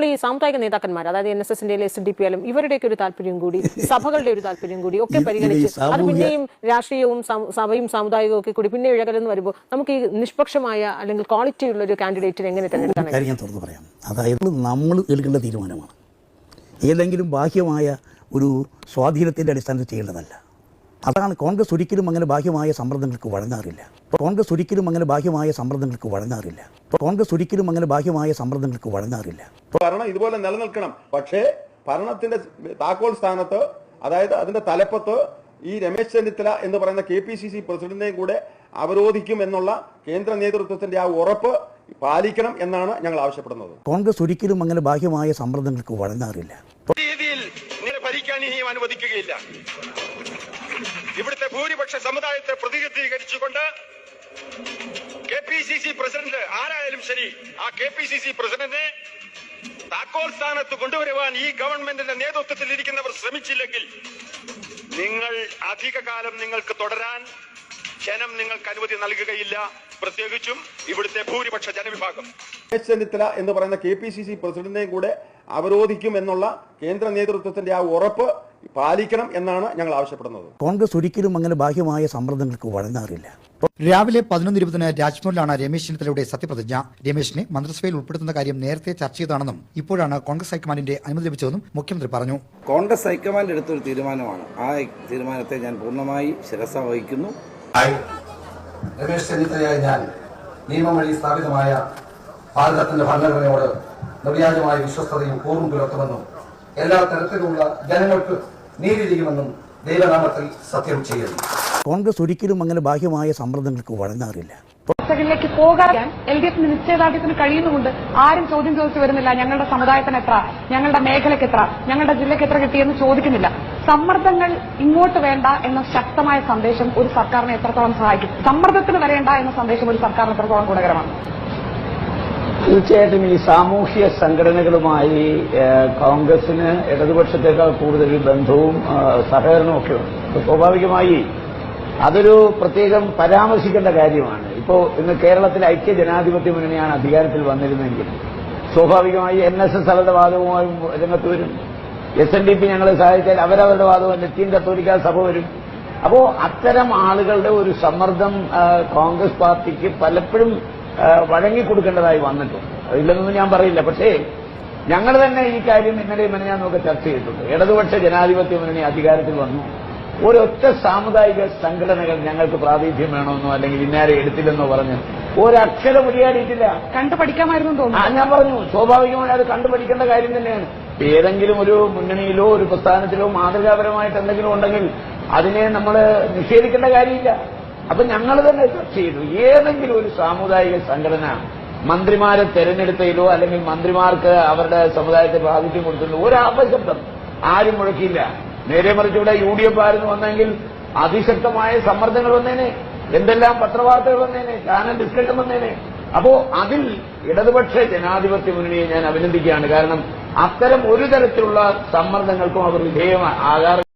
നമ്മൾ ഈ സാമുദായിക നേതാക്കന്മാർ അതായത് എൻ എസ് എസിന്റെ എസ് ഡി പി ആയാലും ഇവരുടെയൊക്കെ ഒരു താല്പര്യം കൂടി സഭകളുടെ ഒരു താല്പര്യം കൂടി ഒക്കെ പരിഗണിച്ച് അത് പിന്നെയും രാഷ്ട്രീയവും സഭയും സാമുദായികവും ഒക്കെ കൂടി പിന്നെ ഇഴകലെന്ന് വരുമ്പോൾ നമുക്ക് ഈ നിഷ്പക്ഷമായ അല്ലെങ്കിൽ ക്വാളിറ്റി ഉള്ള ഒരു കാൻഡിഡേറ്റിനെ എങ്ങനെ തിരഞ്ഞെടുക്കാൻ ഞാൻ തുറന്നു പറയാം. അതായത് നമ്മൾ എടുക്കേണ്ട തീരുമാനമാണ്. ഏതെങ്കിലും ബാഹ്യമായ ഒരു സ്വാധീനത്തിന്റെ അടിസ്ഥാനത്തിൽ ചെയ്യേണ്ടതല്ല. അതാണ് കോൺഗ്രസ് ഒരിക്കലും അങ്ങനെ ബാഹ്യമായ സമ്മർദ്ദങ്ങൾക്ക് വഴങ്ങാറില്ല. കോൺഗ്രസ് ഒരിക്കലും അങ്ങനെ ബാഹ്യമായ സമ്മർദ്ദങ്ങൾക്ക് വഴങ്ങാറില്ല. കോൺഗ്രസ് ഒരിക്കലും അങ്ങനെ ബാഹ്യമായ സമ്മർദ്ദങ്ങൾക്ക് വഴങ്ങാറില്ല. ഭരണം ഇതുപോലെ നിലനിൽക്കണം. പക്ഷേ ഭരണത്തിന്റെ താക്കോൽ സ്ഥാനത്ത് അതായത് അതിന്റെ തലപ്പത്ത് ഈ രമേശ് ചെന്നിത്തല എന്ന് പറയുന്ന കെ പി സി സി പ്രസിഡന്റിനെയും കൂടെ അവരോധിക്കും എന്നുള്ള കേന്ദ്ര നേതൃത്വത്തിന്റെ ആ ഉറപ്പ് പാലിക്കണം എന്നാണ് ഞങ്ങൾ ആവശ്യപ്പെടുന്നത്. കോൺഗ്രസ് ഒരിക്കലും അങ്ങനെ ബാഹ്യമായ സമ്മർദ്ദങ്ങൾക്ക് വഴങ്ങാറില്ല. രീതിയിൽ ഇങ്ങനെ ഭരിക്കാൻ ഇനിയും അനുവദിക്കുകയില്ല. ഇവിടുത്തെ ഭൂരിപക്ഷ സമുദായത്തെ പ്രതിനിധീകരിച്ചുകൊണ്ട് K P C C president ആരായാലും ശരി ആ കെ പി സി സി പ്രസിഡന്റിനെ താക്കോൽ സ്ഥാനത്ത് കൊണ്ടുവരുവാൻ ഈ ഗവൺമെന്റിന്റെ നേതൃത്വത്തിൽ ഇരിക്കുന്നവർ ശ്രമിച്ചില്ലെങ്കിൽ നിങ്ങൾ അധികകാലം നിങ്ങൾക്ക് തുടരാൻ ജനം നിങ്ങൾക്ക് അനുമതി നൽകുകയില്ല. പ്രത്യേകിച്ചും ഇവിടുത്തെ ഭൂരിപക്ഷ ജനവിഭാഗം. രമേശ് ചെന്നിത്തല എന്ന് പറയുന്ന കെ പി സി സി പ്രസിഡന്റിനെയും കൂടെ അവരോധിക്കും എന്നുള്ള കേന്ദ്ര നേതൃത്വത്തിന്റെ ആ ഉറപ്പ് പാലിക്കണം എന്നാണ് ഞങ്ങൾ ആവശ്യപ്പെടുന്നത്. കോൺഗ്രസ് ഒരിക്കലും അങ്ങനെ ബാഹ്യമായ സമ്മർദ്ദങ്ങൾക്ക് വഴങ്ങാറില്ല. രാവിലെ പതിനൊന്ന് ഇരുപതിന് രാജ്ഭവനിലാണ് രമേശ് ചെന്നിത്തലയുടെ സത്യപ്രതിജ്ഞ. രമേശിനെ മന്ത്രിസഭയിൽ ഉൾപ്പെടുത്തുന്ന കാര്യം നേരത്തെ ചർച്ച ചെയ്തതാണെന്നും ഇപ്പോഴാണ് കോൺഗ്രസ് ഹൈക്കമാൻഡിന്റെ അനുമതി ലഭിച്ചതെന്നും മുഖ്യമന്ത്രി പറഞ്ഞു. കോൺഗ്രസ് ഹൈക്കമാൻഡ് എടുത്തൊരു തീരുമാനമാണ്. ആ തീരുമാനത്തെ ഞാൻ പൂർണമായി ശിരസ വഹിക്കുന്നു രമേശ് ചെന്നിത്തലയായ ഞാൻ നിയമം വഴി സ്ഥാപിതമായ ഭാരതത്തിന്റെ ഭരണഘടനയോട് നിർവ്യാജമായ വിശ്വസ്തതയും പൂർവം പുലർത്തുമെന്നും എല്ലാ തരത്തിലുള്ള ജനങ്ങൾക്ക് നീതി ചെയ്യുമെന്നും ദൈവനാമത്തിൽ സത്യം ചെയ്യുന്നു. കോൺഗ്രസ് ഒരിക്കലും അങ്ങനെ ബാഹ്യമായ സമ്മർദ്ദങ്ങൾക്ക് വഴങ്ങാറില്ല. ചർച്ചകളിലേക്ക് പോകാൻ എൽ ഡി എഫിന് നിശ്ചയദാർഢ്യത്തിന് കഴിയുന്നുമുണ്ട് ആരും ചോദ്യം ചോദിച്ചു വരുന്നില്ല ഞങ്ങളുടെ സമുദായത്തിന് എത്ര ഞങ്ങളുടെ മേഖലയ്ക്ക് എത്ര ഞങ്ങളുടെ ജില്ലയ്ക്ക് എത്ര കിട്ടിയെന്ന് ചോദിക്കുന്നില്ല. സമ്മർദ്ദങ്ങൾ ഇങ്ങോട്ട് വേണ്ട എന്ന ശക്തമായ സന്ദേശം ഒരു സർക്കാരിനെ എത്രത്തോളം സഹായിക്കും? സമ്മർദ്ദത്തിന് വരേണ്ട എന്ന സന്ദേശം ഒരു സർക്കാരിന് എത്രത്തോളം ഗുണകരമാണ്? തീർച്ചയായിട്ടും ഈ സാമൂഹ്യ സംഘടനകളുമായി കോൺഗ്രസിന് ഇടതുപക്ഷത്തേക്കാൾ കൂടുതൽ ബന്ധവും സഹകരണവും ഒക്കെയുണ്ട് സ്വാഭാവികമായി അതൊരു പ്രത്യേകം പരാമർശിക്കേണ്ട കാര്യമാണ്. ഇപ്പോ ഇന്ന് കേരളത്തിലെ ഐക്യ ജനാധിപത്യ മുന്നണിയാണ് അധികാരത്തിൽ വന്നിരുന്നെങ്കിൽ സ്വാഭാവികമായി എൻ എസ് എസ് അവരുടെ വാദവുമായും രംഗത്ത് വരും. എസ് എൻ ഡി പി ഞങ്ങളെ സഹായിച്ചാൽ അവരവരുടെ വാദവും ലത്തീൻ കത്തോലിക്ക സഭ വരും. അപ്പോ അത്തരം ആളുകളുടെ ഒരു സമ്മർദ്ദം കോൺഗ്രസ് പാർട്ടിക്ക് പലപ്പോഴും വഴങ്ങിക്കൊടുക്കേണ്ടതായി വന്നിട്ടുണ്ട്. അതില്ലെന്നൊന്നും ഞാൻ പറയില്ല. പക്ഷേ ഞങ്ങൾ തന്നെ ഈ കാര്യം ഇന്നലെ ഞാൻ നമുക്ക് ചർച്ച ചെയ്തിട്ടുണ്ട്. ഇടതുപക്ഷ ജനാധിപത്യ മുന്നണി അധികാരത്തിൽ വന്നു. ഒരൊറ്റ സാമുദായിക സംഘടനകൾ ഞങ്ങൾക്ക് പ്രാതിനിധ്യം വേണമെന്നോ അല്ലെങ്കിൽ ഇന്നാരെ എടുത്തില്ലെന്നോ പറഞ്ഞ് ഒരക്ഷരം ഉരിയാടിയിട്ടില്ല കണ്ടു പഠിക്കാമായിരുന്നു എന്ന് ആ തോന്നുന്നു ഞാൻ പറഞ്ഞു സ്വാഭാവികമായി അത് കണ്ടുപഠിക്കേണ്ട കാര്യം തന്നെയാണ്. ഏതെങ്കിലും ഒരു മുന്നണിയിലോ ഒരു പ്രസ്ഥാനത്തിലോ മാതൃകാപരമായിട്ട് എന്തെങ്കിലും ഉണ്ടെങ്കിൽ അതിനെ നമ്മൾ നിഷേധിക്കേണ്ട കാര്യമില്ല. അപ്പൊ ഞങ്ങൾ തന്നെ ചർച്ച ചെയ്തു. ഏതെങ്കിലും ഒരു സാമുദായിക സംഘടന മന്ത്രിമാരെ തെരഞ്ഞെടുത്തതിലോ അല്ലെങ്കിൽ മന്ത്രിമാർക്ക് അവരുടെ സമുദായത്തെ പ്രാതിനിധ്യം കൊടുത്തതിലോ ഒരു അപശബ്ദം ആരും മുഴക്കിയില്ല. നേരെ മറിച്ച് ഇവിടെ യു ഡി എഫ് ആയിരുന്നു വന്നെങ്കിൽ അതിശക്തമായ സമ്മർദ്ദങ്ങൾ വന്നേനെ. എന്തെല്ലാം പത്രവാർത്തകൾ വന്നേനെ. ചാനൽ ഡിസ്കഷൻ വന്നേനെ. അപ്പോ അതിൽ ഇടതുപക്ഷ ജനാധിപത്യ മുന്നണിയെ ഞാൻ അഭിനന്ദിക്കുകയാണ്. കാരണം അത്തരം ഒരു തരത്തിലുള്ള സമ്മർദ്ദങ്ങൾക്കും അവർ വിധേയമാകാറ്